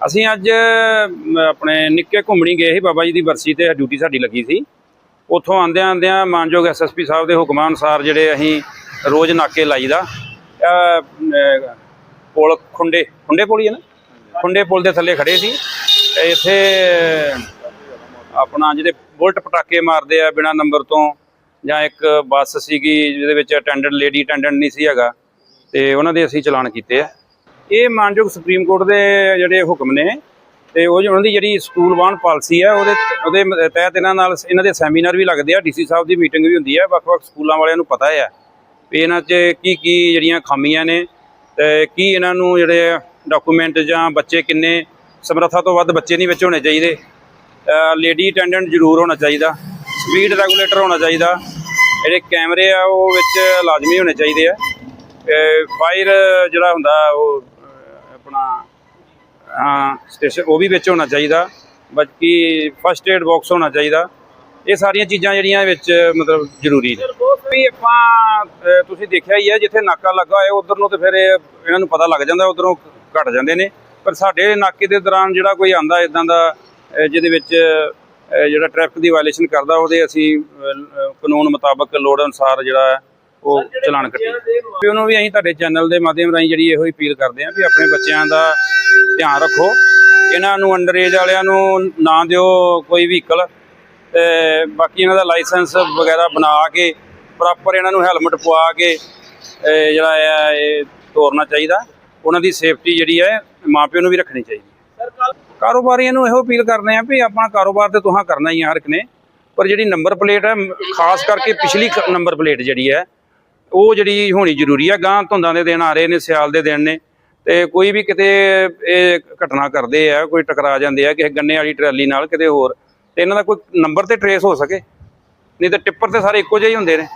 ਅਸੀਂ ਅੱਜ ਆਪਣੇ ਨਿੱਕੇ ਘੁੰਮਣੀ ਗਏ ਸੀ ਬਾਬਾ ਜੀ ਦੀ ਬਰਸੀ ਤੇ ਡਿਊਟੀ ਸਾਡੀ ਲੱਗੀ ਸੀ। ਉੱਥੋਂ ਆਂਦਿਆਂ ਆਂਦਿਆਂ ਮਾਨਯੋਗ ਐਸਐਸਪੀ ਸਾਹਿਬ ਦੇ ਹੁਕਮਾਂ ਅਨੁਸਾਰ ਜਿਹੜੇ ਅਸੀਂ ਰੋਜ਼ ਨਾਕੇ ਲਾਈਦਾ ਅਹ, ਪੁਲ ਖੁੰਡੇ ਖੁੰਡੇ ਪੁਲ ਹੀ ਹੈ ਨਾ? ਖੁੰਡੇ ਪੁਲ ਦੇ ਥੱਲੇ ਖੜੇ ਸੀ। ਇੱਥੇ ਆਪਣਾ ਜਿਹੜੇ ਬੁਲਟ ਪਟਾਕੇ ਮਾਰਦੇ ਆ ਬਿਨਾ ਨੰਬਰ ਤੋਂ ਜਾਂ ਇੱਕ ਬੱਸ ਸੀਗੀ ਜਿਹਦੇ ਵਿੱਚ ਅਟੈਂਡੈਂਟ ਲੇਡੀ ਅਟੈਂਡੈਂਟ ਨਹੀਂ ਸੀ ਹੈਗਾ ਤੇ ਉਹਨਾਂ ਦੇ ਅਸੀਂ ਚਲਾਨ ਕੀਤੇ ਆ। ਇਹ ਮਾਨਯੋਗ ਸੁਪਰੀਮ ਕੋਰਟ ਦੇ ਜਿਹੜੇ ਹੁਕਮ ਨੇ, ਤੇ ਉਹ ਉਹਨਾਂ ਦੀ ਜਿਹੜੀ ਸਕੂਲ ਵਾਹਨ ਪਾਲਿਸੀ ਹੈ ਉਹਦੇ ਉਹਦੇ ਤਹਿਤ ਇਹਨਾਂ ਨਾਲ ਇਹਨਾਂ ਦੇ ਸੈਮੀਨਾਰ ਵੀ ਲੱਗਦੇ ਆ, ਡੀਸੀ ਸਾਹਿਬ ਦੀ ਮੀਟਿੰਗ ਵੀ ਹੁੰਦੀ ਹੈ ਵੱਖ-ਵੱਖ ਸਕੂਲਾਂ ਵਾਲਿਆਂ ਨੂੰ ਪਤਾ ਹੈ ਵੀ ਇਹਨਾਂ 'ਚ ਕੀ ਕੀ ਜਿਹੜੀਆਂ ਖਾਮੀਆਂ ਨੇ ਤੇ ਕੀ ਇਹਨਾਂ ਨੂੰ ਜਿਹੜੇ ਡਾਕੂਮੈਂਟ ਜਾਂ ਬੱਚੇ ਕਿੰਨੇ, ਸਮਰੱਥਾ ਤੋਂ ਵੱਧ ਬੱਚੇ ਨਹੀਂ ਵਿੱਚ ਹੋਣੇ ਚਾਹੀਦੇ। ਲੇਡੀ ਅਟੈਂਡੈਂਟ ਜ਼ਰੂਰ ਹੋਣਾ ਚਾਹੀਦਾ, ਸਪੀਡ ਰੈਗੂਲੇਟਰ ਹੋਣਾ ਚਾਹੀਦਾ, ਜਿਹੜੇ ਕੈਮਰੇ ਆ ਉਹ ਵਿੱਚ ਲਾਜ਼ਮੀ ਹੋਣੇ ਚਾਹੀਦੇ ਆ। ਫਾਇਰ ਜਿਹੜਾ ਹੁੰਦਾ ਉਹ ਸਟੇਸ਼ਨ ਉਹ ਵੀ ਵਿੱਚ ਹੋਣਾ ਚਾਹੀਦਾ ਬਾਕੀ ਫਸਟ ਏਡ ਬਾਕਸ ਹੋਣਾ ਚਾਹੀਦਾ। ਇਹ ਸਾਰੀਆਂ ਚੀਜ਼ਾਂ ਜਿਹੜੀਆਂ ਵਿੱਚ, ਮਤਲਬ ਜ਼ਰੂਰੀ ਨੇ। ਵੀ ਆਪਾਂ ਤੁਸੀਂ ਦੇਖਿਆ ਹੀ ਹੈ, ਜਿੱਥੇ ਨਾਕਾ ਲੱਗਾ ਹੋਇਆ, ਉਧਰ ਨੂੰ ਤੇ ਫਿਰ ਇਹਨਾਂ ਨੂੰ ਪਤਾ ਲੱਗ ਜਾਂਦਾ, ਉਧਰੋਂ ਘਟ ਜਾਂਦੇ ਨੇ। ਪਰ ਸਾਡੇ ਨਾਕੇ ਦੇ ਦੌਰਾਨ ਜਿਹੜਾ ਕੋਈ ਆਂਦਾ ਇਦਾਂ ਦਾ ਜਿਹਦੇ ਵਿੱਚ ਜਿਹੜਾ ਟ੍ਰੈਫਿਕ ਦੀ ਵਾਇਲੇਸ਼ਨ ਕਰਦਾ, ਉਹਦੇ ਅਸੀਂ ਕਾਨੂੰਨ ਮੁਤਾਬਕ ਲੋੜ ਅਨੁਸਾਰ ਜਿਹੜਾ ਉਹ ਚਲਾਨ ਕੱਟੀਏ ਵੀ ਉਹਨੂੰ ਵੀ ਅਸੀਂ ਤੁਹਾਡੇ ਚੈਨਲ ਦੇ ਮਾਧਿਅਮ ਰਾਹੀਂ ਜਿਹੜੀ ਇਹੋ ਹੀ ਅਪੀਲ ਕਰਦੇ ਹਾਂ ਵੀ ਆਪਣੇ ਬੱਚਿਆਂ ਦਾ ਧਿਆਨ ਰੱਖੋ। ਇਹਨਾਂ ਨੂੰ ਅੰਡਰ ਏਜ ਵਾਲਿਆਂ ਨੂੰ ਨਾ ਦਿਓ ਕੋਈ ਵਹੀਕਲ ਤੇ ਬਾਕੀ ਇਹਨਾਂ ਦਾ ਲਾਇਸੈਂਸ ਵਗੈਰਾ ਬਣਾ ਕੇ ਪ੍ਰੋਪਰ ਇਹਨਾਂ ਨੂੰ ਹੈਲਮਟ ਪਵਾ ਕੇ ਜਿਹੜਾ ਹੈ ਇਹ ਤੋਰਨਾ ਚਾਹੀਦਾ। ਉਹਨਾਂ ਦੀ ਸੇਫਟੀ ਜਿਹੜੀ ਹੈ ਮਾਪਿਆਂ ਨੂੰ ਵੀ ਰੱਖਣੀ ਚਾਹੀਦੀ। ਕਾਰੋਬਾਰੀਆਂ ਨੂੰ ਇਹੋ ਅਪੀਲ ਕਰਦੇ ਆ ਵੀ ਆਪਣਾ ਕਾਰੋਬਾਰ ਤੇ ਤੁਹਾਂ ਕਰਨਾ ਹੀ ਆ ਹਰ ਇੱਕ ਨੇ। ਪਰ ਜਿਹੜੀ ਨੰਬਰ ਪਲੇਟ ਹੈ ਖਾਸ ਕਰਕੇ ਪਿਛਲੀ ਨੰਬਰ ਪਲੇਟ ਜਿਹੜੀ ਹੈ ਉਹ ਜਿਹੜੀ ਹੋਣੀ ਜ਼ਰੂਰੀ ਆ ਗਾਂ ਧੁੰਦਾਂ ਦੇ ਦਿਨ ਆ ਰਹੇ ਨੇ, ਸਿਆਲ ਦੇ ਦਿਨ ਨੇ, ਤੇ ਕੋਈ ਵੀ ਕਿਤੇ ਇਹ ਘਟਨਾ ਕਰਦੇ ਆ, ਕੋਈ ਟਕਰਾ ਜਾਂਦੇ ਆ, ਕਿਸੇ ਗੰਨੇ ਵਾਲੀ ਟਰਾਲੀ ਨਾਲ ਕਿਤੇ ਹੋਰ, ਤੇ ਇਹਨਾਂ ਦਾ ਕੋਈ ਨੰਬਰ ਤੇ ਟਰੇਸ ਹੋ ਸਕੇ, ਨਹੀਂ ਤਾਂ ਟਿੱਪਰ ਤੇ ਸਾਰੇ ਇੱਕੋ ਜਿਹੇ ਹੀ ਹੁੰਦੇ ਨੇ।